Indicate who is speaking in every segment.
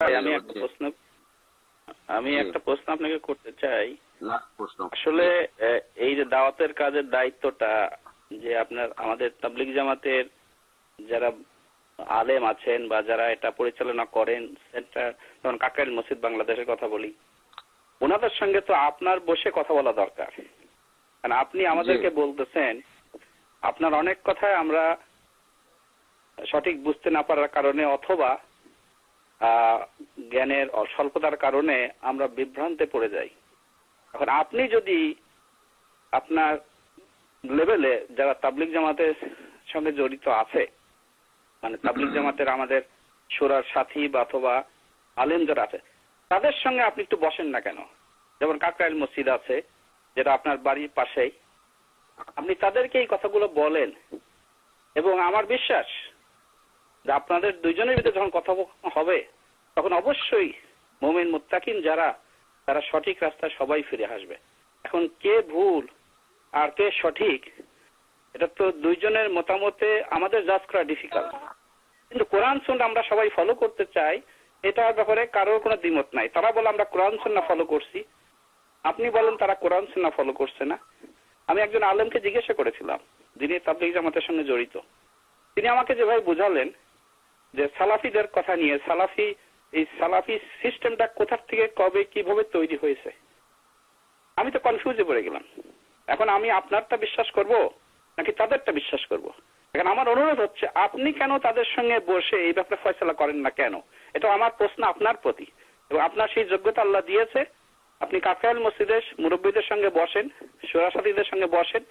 Speaker 1: আমি একটা প্রশ্ন আমি একটা প্রশ্ন আপনাকে করতে চাই। আসলে এই যে দাওয়াতের কাজের দায়িত্বটা যে আপনার আমাদের তাবলিগ জামাতের যারা আলেম আছেন বা যারা এটা পরিচালনা করেন সেন্টার যেমন কাকাইল মসজিদ বাংলাদেশের কথা বলি ওনাদের সঙ্গে তো আপনার বসে কথা বলা দরকার। কারণ আপনি আমাদেরকে বলতেছেন আপনার অনেক কথায় আমরা সঠিক বুঝতে না পারার কারণে অথবা জ্ঞানের স্বল্পতার কারণে আমরা বিভ্রান্তে পড়ে যাই। এখন আপনি যদি আপনার লেভেলে যারা তাবলিক জামাতের সঙ্গে জড়িত আছে মানে তাবলিক জামাতের আমাদের সুরার সাথী বা অথবা আলেম যারা আছে, তাদের সঙ্গে আপনি একটু বসেন না কেন? যেমন কাকরাইল মসজিদ আছে, যেটা আপনার বাড়ির পাশেই। আপনি তাদেরকে এই কথাগুলো বলেন। এবং আমার বিশ্বাস যে আপনাদের দুইজনের ভিতরে যখন কথা হবে, তখন অবশ্যই মোমিন মুত্তাকিন যারা, তারা সঠিক রাস্তায় সবাই ফিরে আসবে। এখন কে ভুল আর কে সঠিক, এটা তো দুইজনের মতামতে আমাদের জাজ করা ডিফিকাল্ট কিন্তু কোরআন সুন্না আমরা সবাই ফলো করতে চাই এটার ব্যাপারে কারোর কোনো দ্বিমত নাই। তারা বলে, আমরা কোরআন সুন্না ফলো করছি। আপনি বলেন, তারা কোরআন সুন্না ফলো করছে না। আমি একজন আলেমকে জিজ্ঞাসা করেছিলাম, যিনি তাবলিগ জামাতের সঙ্গে জড়িত। তিনি আমাকে যেভাবে বুঝালেন যে সালাফিদের কথা নিয়ে, সালাফি, এই সালাফি সিস্টেমটা কোথা থেকে, কবে, কীভাবে তৈরি হয়েছে? আমি তো কনফিউজে পড়ে গেলাম। এখন আমি আপনারটা বিশ্বাস করব, নাকি তাদেরটা বিশ্বাস করব? এখন আমার অনুরোধ হচ্ছে, আপনি কেন তাদের সঙ্গে বসে এই ব্যাপারে ফয়সলা করেন না কেন? এটা আমার প্রশ্ন, আপনার প্রতি। এবং আপনার সেই যোগ্যতা আল্লাহ দিয়েছে। আপনি কাকায়াল মসজিদের মুরব্বীদের সঙ্গে বসেন, সোরাসাথীদের সঙ্গে বসেন,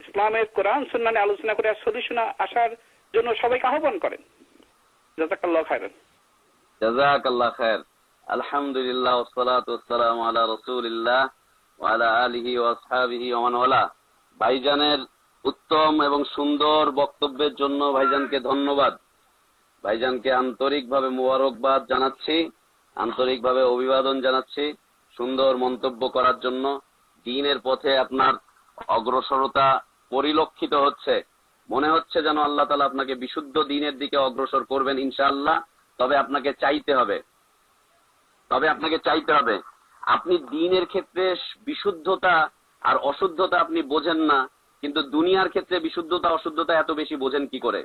Speaker 1: ইসলামের কোরআন সুন্নানে আলোচনা করে সলিউশনে আসার জন্য সবাইকে আহ্বান করেন।
Speaker 2: ভাইজানের উত্তম এবং সুন্দর বক্তব্যের জন্য ভাইজানকে ধন্যবাদ। ভাইজানকে আন্তরিকভাবে মুবারকবাদ জানাচ্ছি, আন্তরিকভাবে অভিবাদন জানাচ্ছি সুন্দর মন্তব্য করার জন্য। দিনের পথে আপনার অগ্রসরতা পরিলক্ষিত হচ্ছে। মনে হচ্ছে যেন আল্লাহ তালা আপনাকে বিশুদ্ধ দিনের দিকে অগ্রসর করবেন ইনশাআল্লাহ, তবে আপনাকে চাইতে হবে। তবে আপনাকে চাইতে হবে, আপনি দিনের ক্ষেত্রে বিশুদ্ধতা আর অশুদ্ধতা আপনি বোঝেন না, কিন্তু দুনিয়ার ক্ষেত্রে বিশুদ্ধতা, অশুদ্ধতা এত বেশি বোঝেন কি করে?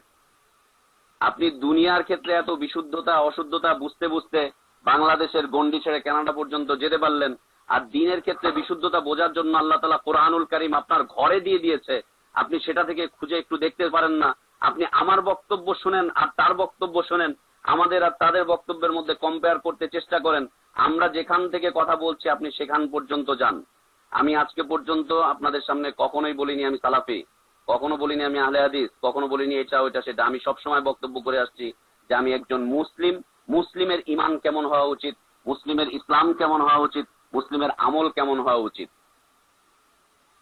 Speaker 2: আপনি দুনিয়ার ক্ষেত্রে এত বিশুদ্ধতা, অশুদ্ধতা বুঝতে বুঝতে বাংলাদেশের গন্ডি ছেড়ে কানাডা পর্যন্ত যেতে পারলেন, আর দিনের ক্ষেত্রে বিশুদ্ধতা বোঝার জন্য আল্লাহ তালা কোরআনুল করিম আপনার ঘরে দিয়ে দিয়েছে আপনি সেটা থেকে খুঁজে একটু দেখতে পারেন না। আপনি আমার বক্তব্য শুনেন আর তার বক্তব্য শুনেন। আমাদের আর তাদের বক্তব্যের মধ্যে কম্পেয়ার করতে চেষ্টা করেন। আমরা যেখান থেকে কথা বলছি, আপনি সেখান পর্যন্ত যান। আমি আজকে পর্যন্ত আপনাদের সামনে কখনোই বলিনি আমি সালাফি। কখনো বলিনি আমি আহলে হাদিস। কখনো বলিনি এটা ওইটা সেটা। আমি সবসময় বক্তব্য করে আসছি যে আমি একজন মুসলিম। মুসলিমের ইমান কেমন হওয়া উচিত? মুসলিমের ইসলাম কেমন হওয়া উচিত? মুসলিমের আমল কেমন হওয়া উচিত?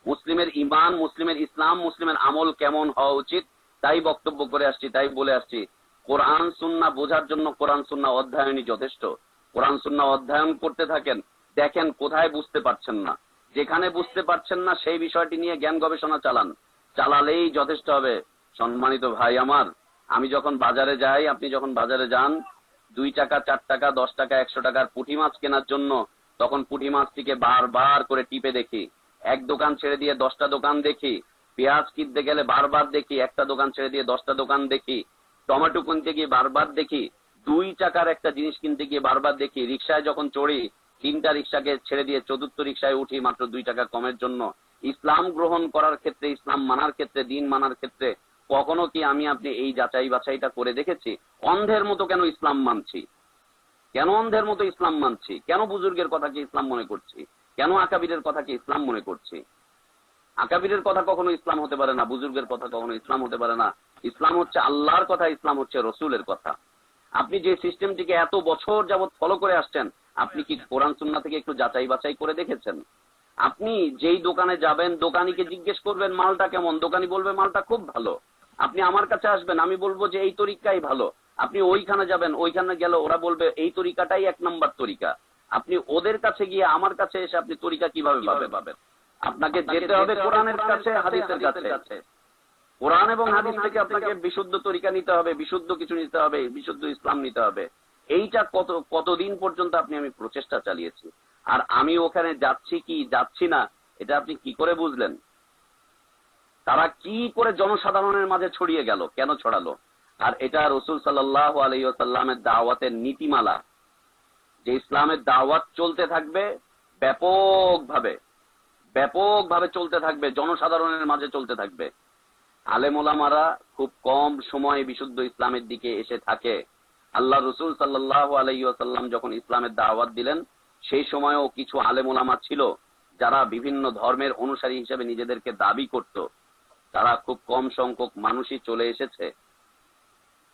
Speaker 2: মুসলিমের ইমান মুসলিমের ইসলাম, মুসলিমের আমল কেমন হওয়া উচিত? তাই বক্তব্য করে আসছি, তাই বলে আসছি। কোরআন সুন্না বোঝার জন্য কোরআন সুন্না অধ্যয়নই যথেষ্ট। কোরআন সুন্না অধ্যয়ন করতে থাকেন, দেখেন কোথায় বুঝতে পারছেন না। যেখানে বুঝতে পারছেন না, সেই বিষয়টি নিয়ে জ্ঞান গবেষণা চালান। চালালেই যথেষ্ট হবে। সম্মানিত ভাই আমার, আমি যখন বাজারে যাই, আপনি যখন বাজারে যান, দুই টাকা, চার টাকা, দশ টাকা, একশো টাকার পুঁটি মাছ কেনার জন্য, তখন পুঁটি মাছটিকে বারবার করে টিপে দেখি। এক দোকান ছেড়ে দিয়ে দশটা দোকান দেখি, পেঁয়াজ কিনতে গেলে বারবার দেখি, একটা দোকান ছেড়ে দিয়ে দশটা দোকান দেখি, টমেটো কিনতে গিয়ে বারবার দেখি, দুই টাকার একটা জিনিস কিনতে গিয়ে বারবার দেখি, রিক্সায় যখন চড়ি, তিনটা রিক্সাকে ছেড়ে দিয়ে চতুর্থ রিক্সায় উঠি মাত্র দুই টাকা কমের জন্য। ইসলাম গ্রহণ করার ক্ষেত্রে, ইসলাম মানার ক্ষেত্রে, দিন মানার ক্ষেত্রে, কখনো কি আমি আপনি এই যাচাই বাছাইটা করে দেখেছি? অন্ধের মতো কেন ইসলাম মানছি? কেন অন্ধের মতো ইসলাম মানছি? কেন বুজুর্গের কথা কথাকে ইসলাম মনে করছি? কেন আকাবিরের কথাকে ইসলাম মনে করছি? আকাবিরের কথা কখনো ইসলাম হতে পারে না, বুজুর্গের কথা কখনো ইসলাম হতে পারে না। ইসলাম হচ্ছে আল্লাহর কথা, ইসলাম হচ্ছে রসুলের কথা। আপনি যে সিস্টেমটিকে এত বছর যাবৎ ফলো করে আসছেন, আপনি কি কোরআন সুন্না থেকে একটু যাচাই বাছাই করে দেখেছেন? আপনি যেই দোকানে যাবেন, দোকানিকে জিজ্ঞেস করবেন, মালটা কেমন? দোকানি বলবে, মালটা খুব ভালো। আপনি আমার কাছে আসবেন, আমি বলব যে এই তরিকাই ভালো। আপনি ওইখানে যাবেন, ওইখানে গেলে ওরা বলবে, এই তরিকাটাই এক নম্বর তরিকা। আপনি ওদের কাছে গিয়ে আমার কাছে এসে আপনি তরিকা কীভাবে পাবে পাবেন? আপনাকে যেতে হবে কোরআনের কাছে হাদিসের কাছে। কোরআন এবং হাদিস থেকে আপনাকে বিশুদ্ধ তরিকা নিতে হবে বিশুদ্ধ কিছু নিতে হবে বিশুদ্ধ ইসলাম নিতে হবে। এইটা কত কতদিন পর্যন্ত আপনি আমি প্রচেষ্টা চালিয়েছি? আর আমি ওখানে যাচ্ছি কি যাচ্ছি না এটা আপনি কি করে বুঝলেন? তারা কি করে জনসাধারণের মাঝে ছড়িয়ে গেল কেন ছড়ালো? আর এটা রসুল সাল্লাহ আলাইসাল্লামের দাওয়াতের নীতিমালা। যে ইসলামের দাওয়াত চলতে থাকবে ব্যাপকভাবে ব্যাপকভাবে চলতে থাকবে, জনসাধারণের মাঝে চলতে থাকবে। আলেমোলামারা খুব কম সময়ে বিশুদ্ধ ইসলামের দিকে এসে থাকে। আল্লাহ রসুল সাল্লাহ আলাইসাল্লাম যখন ইসলামের দাওয়াত দিলেন, সেই সময়েও কিছু আলেমোলামা ছিল যারা বিভিন্ন ধর্মের অনুসারী হিসেবে নিজেদেরকে দাবি করত। তারা খুব কম সংখ্যক মানুষই চলে এসেছে।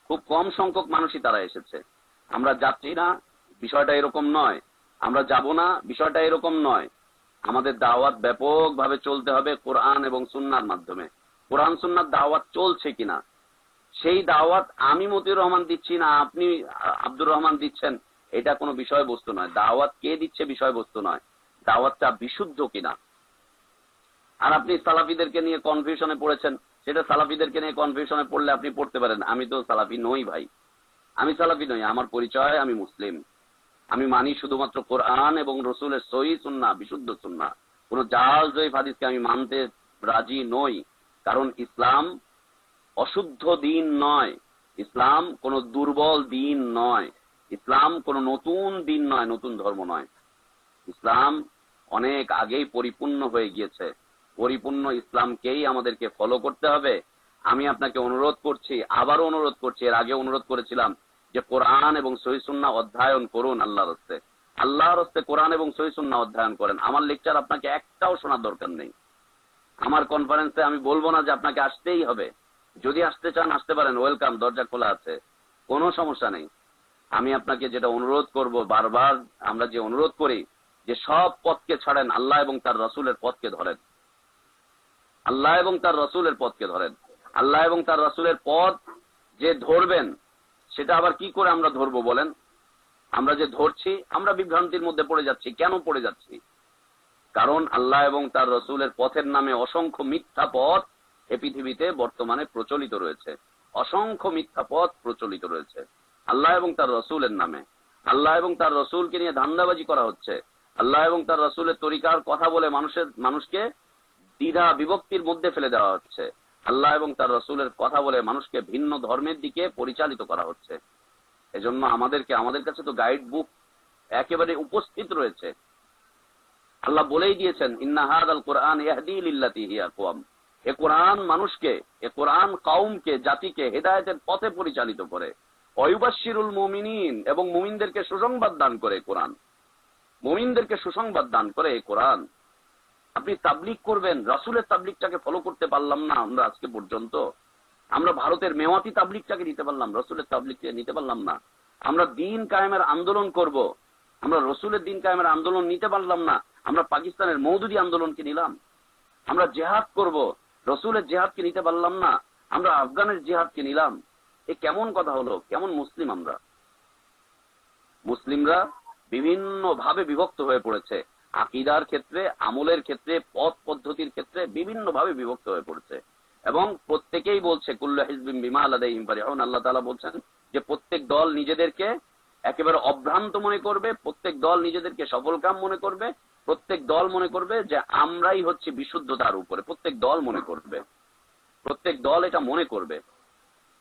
Speaker 2: খুব কম সংখ্যক মানুষই তারা এসেছে। আমরা যাচ্ছি না বিষয়টা এরকম নয়। আমরা যাব না, বিষয়টা এরকম নয়। আমাদের দাওয়াত ব্যাপকভাবে চলতে হবে কোরআন এবং সুন্নার মাধ্যমে। কোরআন, সুন্নার দাওয়াত চলছে কিনা? সেই দাওয়াত আমি মতিউর রহমান দিচ্ছি না, আপনি আব্দুর রহমান দিচ্ছেন, এটা কোনো বিষয়বস্তু নয়। দাওয়াত কে দিচ্ছে বিষয়বস্তু নয়। দাওয়াতটা বিশুদ্ধ কিনা? আর আপনি সালাফিদেরকে নিয়ে কনফিউশনে পড়েছেন। সেটা সালাফিদেরকে নিয়ে কনফিউশনে পড়লে আপনি পড়তে পারেন। আমি তো সালাফি নই ভাই। আমি সালাফি নই, আমার পরিচয় আমি মুসলিম। আমি মানি শুধুমাত্র কোরআন এবং রসুলের সহি সুন্না, বিশুদ্ধ সুন্না। কোন জাল জয়ীফ হাদিসকে আমি মানতে রাজি নই। কারণ ইসলাম অশুদ্ধ দিন নয়। ইসলাম কোন দুর্বল দিন নয়। ইসলাম কোন নতুন দিন নয়, নতুন ধর্ম নয়। ইসলাম অনেক আগেই পরিপূর্ণ হয়ে গিয়েছে। পরিপূর্ণ ইসলামকেই আমাদেরকে ফলো করতে হবে। আমি আপনাকে অনুরোধ করছি, আবারও অনুরোধ করছি, এর আগে অনুরোধ করেছিলাম যে কোরআন এবং সহিসুন্না অধ্যয়ন করুন আল্লাহর হস্তে। আল্লাহর হস্তে কোরআন এবং সহিসুন্না অধ্যয়ন করেন। আমার লেকচার আপনাকে একটাও শোনার দরকার নেই। আমার কনফারেন্সে আমি বলব না যে আপনাকে আসতেই হবে। যদি আসতে চান, আসতে পারেন। ওয়েলকাম দরজা খোলা আছে। কোনো সমস্যা নেই। আমি আপনাকে যেটা অনুরোধ করব, বারবার আমরা যে অনুরোধ করি, যে সব পথকে ছাড়েন, আল্লাহ এবং তার রসুলের পথকে ধরেন। আল্লাহ এবং তার রসুলের পথকে ধরেন। আল্লাহ এবং তার রসুলের পথ যে ধরবেন সেটা আবার কি করে আমরা ধরবো বলেন? আমরা যে ধরছি, আমরা বিভ্রান্তির মধ্যে পড়ে যাচ্ছি। কেন পড়ে যাচ্ছি? কারণ আল্লাহ এবং তার রসুলের পথের নামে অসংখ্য মিথ্যা পথ এ পৃথিবীতে বর্তমানে প্রচলিত রয়েছে। অসংখ্য মিথ্যা পথ প্রচলিত রয়েছে। আল্লাহ এবং তার রসুলের নামে। আল্লাহ এবং তার রসুলকে নিয়ে ধান্দাবাজি করা হচ্ছে। আল্লাহ এবং তার রসুলের তরিকার কথা বলে মানুষের, মানুষকে দ্বিধা বিভক্তির মধ্যে ফেলে দেওয়া হচ্ছে। আল্লাহ এবং তার রসুলের কথা বলে মানুষকে ভিন্ন ধর্মের দিকে পরিচালিত করা হচ্ছে। এজন্য আমাদেরকে, আমাদের কাছে তো গাইড বুক একেবারে উপস্থিত রয়েছে। আল্লাহ বলেই দিয়েছেন ইন্নাহাদ আল কোরআন এ কোরআন মানুষকে, এ কোরআন কাউমকে, জাতিকে হেদায়তের পথে পরিচালিত করে। অয়ুবাশিরুল মুমিনিন এবং মুমিনদেরকে সুসংবাদ দান করে কোরআন। মুমিনদেরকে সুসংবাদ দান করে এই কোরআন। আপনি তাবলিক করবেন, রাসুলের তাবলিকটাকে ফলো করতে পারলাম না আমরা আজকে পর্যন্ত। আমরা ভারতের মেওয়াতি তাবলিকটাকে নিতে পারলাম, রসুলের তাবলিককে নিতে পারলাম না। আমরা দিন কায়েমের আন্দোলন করব, আমরা রসুলের দিন কায়েমের আন্দোলন নিতে পারলাম না, আমরা পাকিস্তানের মৌদুদি আন্দোলনকে নিলাম। আমরা জেহাদ করব, রসুলের জেহাদকে নিতে পারলাম না, আমরা আফগানের জেহাদকে নিলাম। এ কেমন কথা হলো? কেমন মুসলিম আমরা? মুসলিমরা বিভিন্ন ভাবে বিভক্ত হয়ে পড়েছে। আকিদার ক্ষেত্রে, আমলের ক্ষেত্রে, পথ পদ্ধতির ক্ষেত্রে বিভিন্ন ভাবে বিভক্ত হয়ে পড়েছে। এবং প্রত্যেকেই বলছে, কুল্লা হিজবিম বিমা আলাদা ইম্পারি এখন আল্লাহ তালা বলছেন যে প্রত্যেক দল নিজেদেরকে একেবারে অভ্রান্ত মনে করবে, প্রত্যেক দল নিজেদেরকে সফলকাম মনে করবে, প্রত্যেক দল মনে করবে যে আমরাই হচ্ছে বিশুদ্ধতার উপরে, প্রত্যেক দল মনে করবে। প্রত্যেক দল এটা মনে করবে।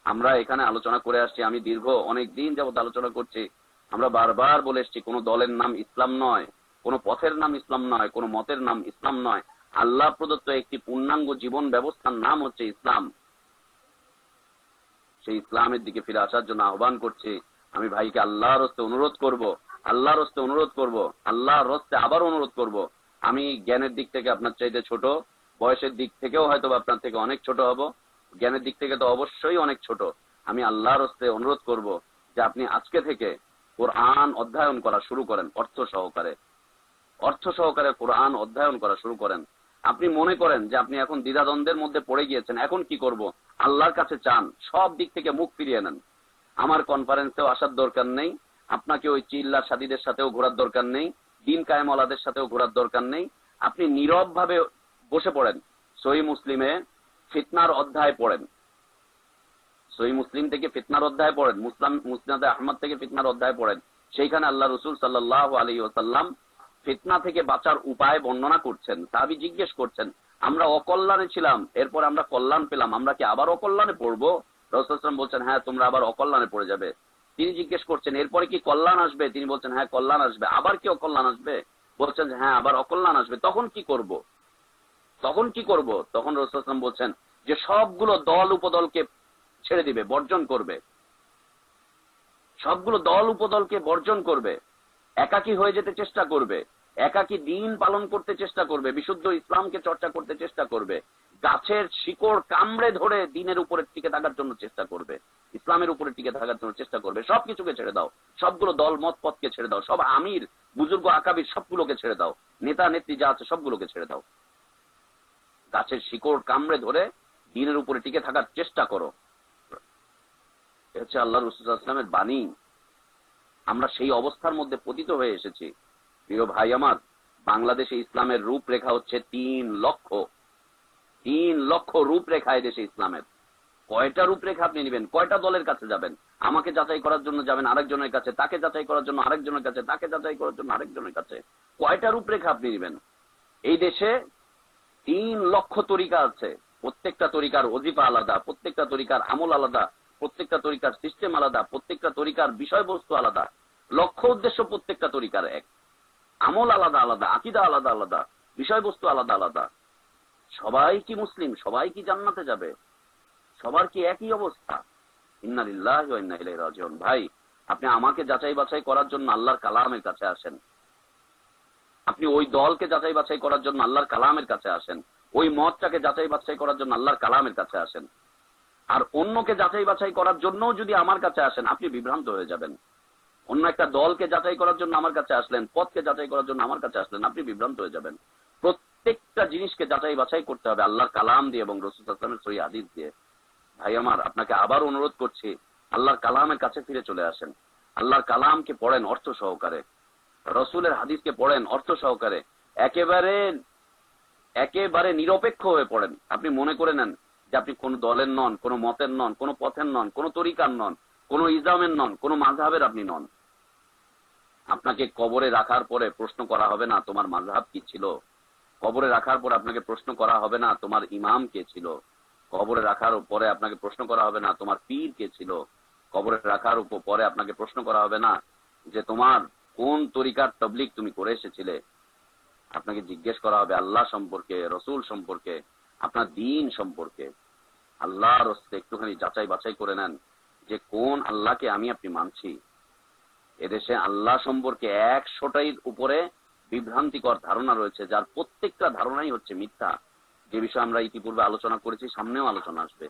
Speaker 2: আমরা এখানে আলোচনা করে আসছি, আমি দীর্ঘ অনেক দিন যাবত আলোচনা করছি। আমরা বারবার বলে এসছি, কোন দলের নাম ইসলাম নয়। কোন পথের নাম ইসলাম নয়, কোন মতের নাম ইসলাম নয়। আল্লাহ প্রদত্ত একটি পূর্ণাঙ্গ জীবন ব্যবস্থার নাম হচ্ছে ইসলাম। সেই ইসলামের দিকে ফিরে আসার জন্য আহ্বান করছি, আমি ভাইকে আল্লাহর হস্তে অনুরোধ করব, আল্লাহর হস্তে অনুরোধ করব, আল্লাহর হস্তে আবার অনুরোধ করব। আমি জ্ঞানের দিক থেকে আপনার চাইতে ছোট, বয়সের দিক থেকেও হয়তো আপনার থেকে অনেক ছোট হব, জ্ঞানের দিক থেকে তো অবশ্যই অনেক ছোট। আমি আল্লাহর হস্তে অনুরোধ করব যে আপনি আজকে থেকে কোরআন অধ্যয়ন করা শুরু করেন অর্থ সহকারে। অর্থ সহকারে কোরআন অধ্যয়ন করা শুরু করেন। আপনি মনে করেন যে আপনি এখন দ্বিধাদ্বন্দ্বের মধ্যে পড়ে গিয়েছেন, এখন কি করব? আল্লাহর কাছে চান, সব দিক থেকে মুখ ফিরিয়ে নেন। আমার কনফারেন্সেও আসার দরকার নেই, আপনাকে ওই চিল্লা সাদীদের সাথেও ঘোরার দরকার নেই, দিন কায়েমলাদের সাথেও ঘোরার দরকার নেই। আপনি নীরব ভাবে বসে পড়েন, সহি মুসলিমে ফিতনার অধ্যায় পড়েন। সহি মুসলিম থেকে ফিতনার অধ্যায় পড়েন, মুসলাম, মুসনাদে আহমদ থেকে ফিতনার অধ্যায় পড়েন। সেইখানে আল্লাহ রসুল সাল্লাহ আলী ওসাল্লাম ফিতনা থেকে বাঁচার উপায় বর্ণনা করছেন তাবি জিজ্ঞেস করছেন, আমরা অকল্যাণে ছিলাম, এরপর আমরা কল্যাণ পেলাম, আমরা কি আবার অকল্যাণে পড়ব? রসুলাম বলছেন হ্যাঁ তোমরা আবার অকল্যাণে পড়ে যাবে। তিনি জিজ্ঞেস করছেন, এরপরে কি কল্যাণ আসবে? তিনি বলছেন হ্যাঁ কল্যাণ আসবে। আবার কি অকল্যাণ আসবে? বলছেন হ্যাঁ আবার অকল্যাণ আসবে। তখন কি করব? তখন কি করব? তখন রসুলাম বলছেন, যে সবগুলো দল উপদলকে ছেড়ে দিবে, বর্জন করবে। সবগুলো দল উপদলকে বর্জন করবে। একাকী হয়ে যেতে চেষ্টা করবে, একাকী দিন পালন করতে চেষ্টা করবে, বিশুদ্ধ ইসলামকে চর্চা করতে চেষ্টা করবে, গাছের শিকড় কামড়ে ধরে দিনের উপরে টিকে থাকার জন্য চেষ্টা করবে, ইসলামের উপরে টিকে থাকার জন্য চেষ্টা করবে, সবকিছুকে ছেড়ে দাও, সবগুলো দল, মত, পথকে ছেড়ে দাও, সব আমির, বুজুর্গ, আকাবির সবগুলোকে ছেড়ে দাও, নেতা, নেত্রী যা আছে সবগুলোকে ছেড়ে দাও। গাছের শিকড় কামড়ে ধরে দিনের উপরে টিকে থাকার চেষ্টা করো। হচ্ছে আল্লাহ রসুলামের বাণী। আমরা সেই অবস্থার মধ্যে পতিত হয়ে এসেছি। প্রিয় ভাই আমার, বাংলাদেশে ইসলামের রূপরেখা হচ্ছে তিন লক্ষ। তিন লক্ষ রূপরেখা দেশে ইসলামের। কয়টা রূপরেখা আপনি নেবেন? কয়টা দলের কাছে যাবেন? আমাকে যাচাই করার জন্য যাবেন আরেকজনের কাছে, তাকে যাচাই করার জন্য আরেকজনের কাছে, তাকে যাচাই করার জন্য আরেকজনের কাছে। কয়টা রূপরেখা আপনি নেবেন? এই দেশে তিন লক্ষ তরিকা আছে। প্রত্যেকটা তরিকার অজিফা আলাদা, প্রত্যেকটা তরিকার আমল আলাদা। প্রত্যেকটা তরিকার সিস্টেম আলাদা, প্রত্যেকটা তরিকার বিষয়বস্তু আলাদা। লক্ষ্য, উদ্দেশ্য প্রত্যেকটা তরিকার এক। আমল আলাদা আলাদা। আকিদা আলাদা আলাদা। বিষয়বস্তু আলাদা আলাদা। সবাই কি মুসলিম? সবাই কি জান্নাতে যাবে? সবার কি একই অবস্থা? ইন্নালিল্লাহ ইন্না ভাই, আপনি আমাকে যাচাই বাছাই করার জন্য আল্লাহর কালামের কাছে আসেন। আপনি ওই দলকে যাচাই বাছাই করার জন্য আল্লাহর কালামের কাছে আসেন। ওই মতটাকে যাচাই বাছাই করার জন্য আল্লাহর কালামের কাছে আসেন। আর অন্যকে যাচাই বাছাই করার জন্য যদি আমার কাছে আসেন, আপনি বিভ্রান্ত হয়ে যাবেন। অন্য একটা দলকে যাচাই করার জন্য আমার কাছে আসলেন, পথকে যাচাই করার জন্য আমার কাছে আসলেন, আপনি বিভ্রান্ত হয়ে যাবেন। প্রত্যেকটা জিনিসকে যাচাই বাছাই করতে হবে আল্লাহর কালাম দিয়ে এবং রসুল আসলামের সই আদিস দিয়ে। ভাই, আমার আপনাকে আবার অনুরোধ করছি, আল্লাহর কালামের কাছে ফিরে চলে আসেন। আল্লাহর কালামকে পড়েন অর্থ সহকারে। রসুলের হাদিসকে পড়েন অর্থ সহকারে। একেবারে একেবারে নিরপেক্ষ হয়ে পড়েন। আপনি মনে করে নেন যে আপনি কোন দলের নন, কোন মতের নন, কোন পথের নন, কোন তরিকার নন, কোন ইসলামের নন, কোন মাঝহাবের আপনি নন। আপনাকে কবরে রাখার পরে প্রশ্ন করা হবে না, তোমার মাঝহাব কি ছিল? কবরে রাখার পর আপনাকে প্রশ্ন করা হবে না, তোমার ইমাম কে ছিল? কবরে রাখার পরে আপনাকে প্রশ্ন করা হবে না, তোমার পীর কে ছিল? কবরে রাখার উপর পরে আপনাকে প্রশ্ন করা হবে না, যে তোমার কোন তরিকার তবলিক তুমি করে এসেছিলে? আপনাকে জিজ্ঞেস করা হবে আল্লাহ সম্পর্কে, রসুল সম্পর্কে। আপনার দিন সম্পর্কে। আল্লাহর হস্তে একটুখানি যাচাই বাছাই করে নেন যে কোন আল্লাহকে আমি আপনি মানছি। এদেশে আল্লাহ সম্পর্কে একশোটাই উপরে বিভ্রান্তিকর ধারণা রয়েছে, যার প্রত্যেকটা ধারণাই হচ্ছে মিথ্যা। যে বিষয়ে আমরা ইতিপূর্বে আলোচনা করেছি, সামনেও আলোচনা আসবে।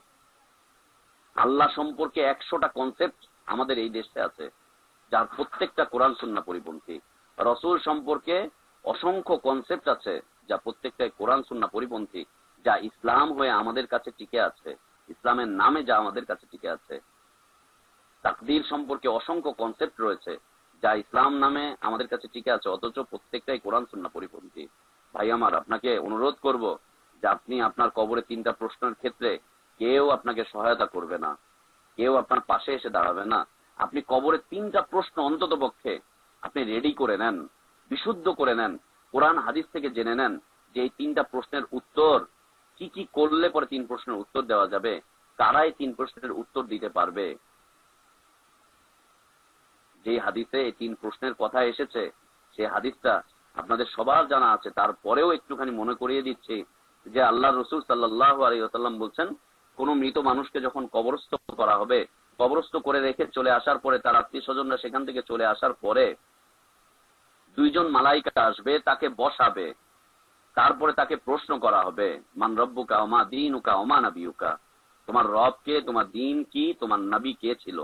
Speaker 2: আল্লাহ সম্পর্কে একশোটা কনসেপ্ট আমাদের এই দেশে আছে, যার প্রত্যেকটা কোরআন সুন্না পরিপন্থী। রসুল সম্পর্কে অসংখ্য কনসেপ্ট আছে, যা প্রত্যেকটাই কোরআন সুন্না পরিপন্থী। যা ইসলাম হয়ে আমাদের কাছে টিকে আছে, ইসলামের নামে যা আমাদের কাছে টিকে আছে। তাকদির সম্পর্কে অসংখ্য কনসেপ্ট রয়েছে যা ইসলাম নামে আমাদের কাছে টিকে আছে, অথচ প্রত্যেকটাই কোরআন সুন্না পরিপন্থী। ভাই আমার, আপনাকে অনুরোধ করব যে আপনি আপনার কবরে তিনটা প্রশ্নের ক্ষেত্রে কেউ আপনাকে সহায়তা করবে না, কেউ আপনার পাশে এসে দাঁড়াবে না। আপনি কবরে তিনটা প্রশ্ন অন্তত পক্ষে আপনি রেডি করে নেন, বিশুদ্ধ করে নেন, কোরআন, হাদিস থেকে জেনে নেন যে এই তিনটা প্রশ্নের উত্তর কি কি করলে পরে তিন প্রশ্নের উত্তর দেওয়া যাবে? কারাই তিন প্রশ্নের উত্তর দিতে পারবে? যে হাদিসে তিন প্রশ্নের কথা এসেছে সেই হাদিসটা আপনাদের সবার জানা আছে। তারপরেও একটুখানি মনে করিয়ে দিচ্ছি যে আল্লাহ রসুল সাল্লাহ আলাইসাল্লাম বলছেন, কোন মৃত মানুষকে যখন কবরস্থ করা হবে, কবরস্থ করে রেখে চলে আসার পরে তার আত্মীয় স্বজনরা সেখান থেকে চলে আসার পরে দুইজন মালাইকা আসবে, তাকে বসাবে। তারপরে তাকে প্রশ্ন করা হবে, মান রব্বুকা ওমা দিন উকা ওমা নাবিউকা তোমার রব কে, তোমার দিন কি, তোমার নাবি কে ছিল?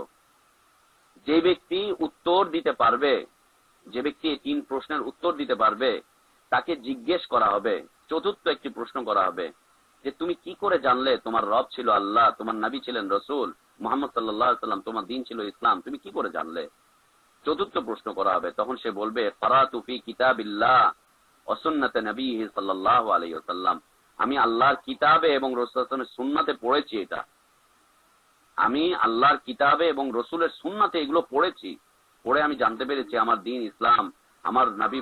Speaker 2: যে ব্যক্তি উত্তর দিতে পারবে, যে ব্যক্তি এই তিন প্রশ্নের উত্তর দিতে পারবে, তাকে জিজ্ঞেস করা হবে, চতুর্থ একটি প্রশ্ন করা হবে, যে তুমি কি করে জানলে তোমার রব ছিল আল্লাহ, তোমার নবী ছিলেন রসুল, মোহাম্মদ সাল্লাম, তোমার দিন ছিল ইসলাম, তুমি কি করে জানলে? চতুর্থ প্রশ্ন করা হবে, তখন সে বলবে ফারাতুফি কিতাবিল্লাহ। অসুন্নতে নবী সাল্লাহ আলাইসাল্লাম আমি আল্লাহর কিতাবে এবং রসুলের সুন্নাতে পড়েছি এটা। আমি আল্লাহর কিতাবে এবং রসুলের সুন্নাতে এগুলো পড়েছি। পড়ে আমি জানতে পেরেছি আমার দিন ইসলাম, আমার নবী